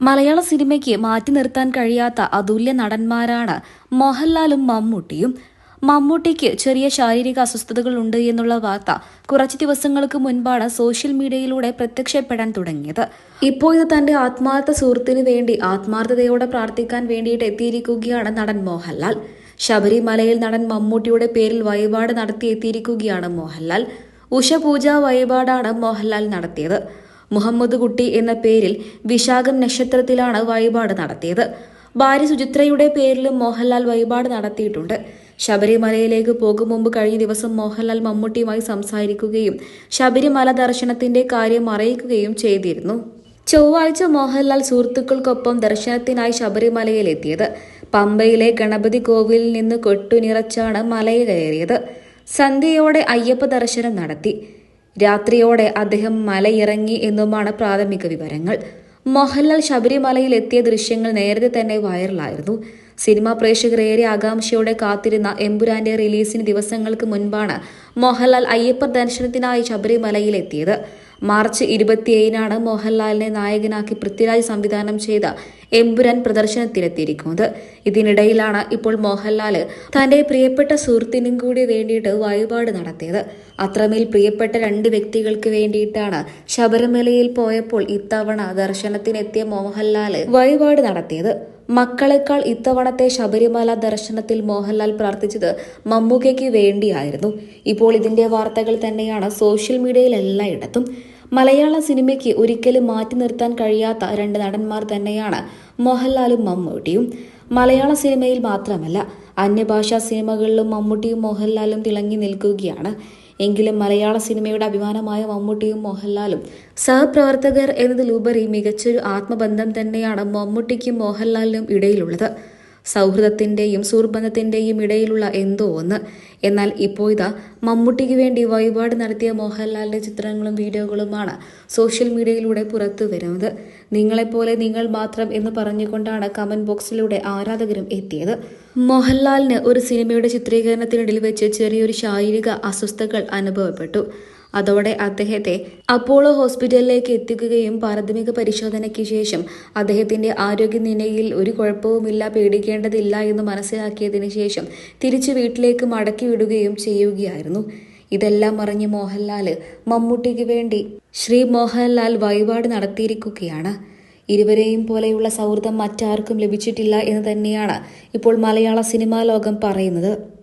മലയാള സിനിമയ്ക്ക് മാറ്റി നിർത്താൻ കഴിയാത്ത അതുല്യ നടന്മാരാണ് മോഹൻലാലും മമ്മൂട്ടിയും. മമ്മൂട്ടിക്ക് ചെറിയ ശാരീരിക അസ്വസ്ഥതകൾ ഉണ്ട് എന്നുള്ള വാർത്ത കുറച്ച് ദിവസങ്ങൾക്ക് മുൻപാണ് സോഷ്യൽ മീഡിയയിലൂടെ പ്രത്യക്ഷപ്പെടാൻ തുടങ്ങിയത്. ഇപ്പോൾ ഇത് തന്റെ ആത്മാർത്ഥ സുഹൃത്തിനു വേണ്ടി ആത്മാർത്ഥതയോടെ പ്രാർത്ഥിക്കാൻ വേണ്ടിയിട്ട് എത്തിയിരിക്കുകയാണ് നടൻ മോഹൻലാൽ. ശബരിമലയിൽ നടൻ മമ്മൂട്ടിയുടെ പേരിൽ വഴിപാട് നടത്തി എത്തിയിരിക്കുകയാണ് മോഹൻലാൽ. ഉഷപൂജ വഴിപാടാണ് മോഹൻലാൽ നടത്തിയത്. മുഹമ്മദ് കുട്ടി എന്ന പേരിൽ വിശാഖം നക്ഷത്രത്തിലാണ് വഴിപാട് നടത്തിയത്. ഭാര്യ സുചിത്രയുടെ പേരിലും മോഹൻലാൽ വഴിപാട് നടത്തിയിട്ടുണ്ട്. ശബരിമലയിലേക്ക് പോകും മുമ്പ് കഴിഞ്ഞ ദിവസം മോഹൻലാൽ മമ്മൂട്ടിയുമായി സംസാരിക്കുകയും ശബരിമല ദർശനത്തിന്റെ കാര്യം അറിയിക്കുകയും ചെയ്തിരുന്നു. ചൊവ്വാഴ്ച മോഹൻലാൽ സുഹൃത്തുക്കൾക്കൊപ്പം ദർശനത്തിനായി ശബരിമലയിലെത്തിയത്. പമ്പയിലെ ഗണപതി കോവിലിൽ നിന്ന് കൊട്ടുനിറച്ചാണ് മലയിൽ കയറിയത്. സന്ധ്യയോടെ അയ്യപ്പ ദർശനം നടത്തി. രാത്രിയോടെ അദ്ദേഹം മലയിറങ്ങി എന്നുമാണ് പ്രാഥമിക വിവരങ്ങൾ. മോഹൻലാൽ ശബരിമലയിൽ എത്തിയ ദൃശ്യങ്ങൾ നേരത്തെ തന്നെ വൈറലായിരുന്നു. സിനിമാ പ്രേക്ഷകർ ഏറെ ആകാംക്ഷയോടെ കാത്തിരുന്ന എമ്പുരാന്റെ റിലീസിന് ദിവസങ്ങൾക്ക് മുൻപാണ് മോഹൻലാൽ അയ്യപ്പ ദർശനത്തിനായി ശബരിമലയിൽ എത്തിയത്. മാർച്ച് ഇരുപത്തിയേഴിനാണ് മോഹൻലാലിനെ നായകനാക്കി പൃഥ്വിരാജ് സംവിധാനം ചെയ്ത എമ്പുരാൻ പ്രദർശനത്തിലെത്തിയിരിക്കുന്നത്. ഇതിനിടയിലാണ് ഇപ്പോൾ മോഹൻലാൽ തന്റെ പ്രിയപ്പെട്ട സുഹൃത്തിനും കൂടി വേണ്ടിയിട്ട് വഴിപാട് നടത്തിയത്. അത്രമേൽ പ്രിയപ്പെട്ട രണ്ട് വ്യക്തികൾക്ക് വേണ്ടിയിട്ടാണ് ശബരിമലയിൽ പോയപ്പോൾ ഇത്തവണ ദർശനത്തിനെത്തിയ മോഹൻലാൽ വഴിപാട് നടത്തിയത്. മക്കളെക്കാൾ ഇത്തവണത്തെ ശബരിമല ദർശനത്തിൽ മോഹൻലാൽ പ്രാർത്ഥിച്ചത് മമ്മൂക്കയ്ക്ക് വേണ്ടിയായിരുന്നു. ഇപ്പോൾ ഇതിന്റെ വാർത്തകൾ തന്നെയാണ് സോഷ്യൽ മീഡിയയിൽ എല്ലായിടത്തും. മലയാള സിനിമയ്ക്ക് ഒരിക്കലും മാറ്റി നിർത്താൻ കഴിയാത്ത രണ്ട് നടന്മാർ തന്നെയാണ് മോഹൻലാലും മമ്മൂട്ടിയും. മലയാള സിനിമയിൽ മാത്രമല്ല അന്യഭാഷാ സിനിമകളിലും മമ്മൂട്ടിയും മോഹൻലാലും തിളങ്ങി നിൽക്കുകയാണ്. എങ്കിലും മലയാള സിനിമയുടെ അഭിമാനമായ മമ്മൂട്ടിയും മോഹൻലാലും സഹപ്രവർത്തകർ എന്നതിലുപരി മികച്ചൊരു ആത്മബന്ധം തന്നെയാണ് മമ്മൂട്ടിക്കും മോഹൻലാലിനും ഇടയിലുള്ളത്. സൗഹൃദത്തിന്റെയും സുഹൃബന്ധത്തിന്റെയും ഇടയിലുള്ള എന്തോ ഒന്ന്. എന്നാൽ ഇപ്പോൾ ഇതാ മമ്മൂട്ടിക്ക് വേണ്ടി വഴിപാട് നടത്തിയ മോഹൻലാലിന്റെ ചിത്രങ്ങളും വീഡിയോകളുമാണ് സോഷ്യൽ മീഡിയയിലൂടെ പുറത്തു വരുന്നത്. നിങ്ങളെപ്പോലെ നിങ്ങൾ മാത്രം എന്ന് പറഞ്ഞുകൊണ്ടാണ് കമന്റ് ബോക്സിലൂടെ ആരാധകരും എത്തിയത്. മോഹൻലാലിന് ഒരു സിനിമയുടെ ചിത്രീകരണത്തിനിടയിൽ വെച്ച് ചെറിയൊരു ശാരീരിക അസ്വസ്ഥതകൾ അനുഭവപ്പെട്ടു. അതോടെ അദ്ദേഹത്തെ അപ്പോളോ ഹോസ്പിറ്റലിലേക്ക് എത്തിക്കുകയും പ്രാഥമിക പരിശോധനയ്ക്ക് ശേഷം അദ്ദേഹത്തിന്റെ ആരോഗ്യനിലയിൽ ഒരു കുഴപ്പവുമില്ല പേടിക്കേണ്ടതില്ല എന്ന് മനസ്സിലാക്കിയതിന് ശേഷം തിരിച്ചു വീട്ടിലേക്ക് മടക്കി വിടുകയും ചെയ്യുകയായിരുന്നു. ഇതെല്ലാം അറിഞ്ഞ് മോഹൻലാൽ മമ്മൂട്ടിക്ക് വേണ്ടി ശ്രീ മോഹൻലാൽ വഴിപാട് നടത്തിയിരിക്കുകയാണ്. ഇരുവരെയും പോലെയുള്ള സൗഹൃദം മറ്റാർക്കും ലഭിച്ചിട്ടില്ല എന്ന് തന്നെയാണ് ഇപ്പോൾ മലയാള സിനിമാ ലോകം പറയുന്നത്.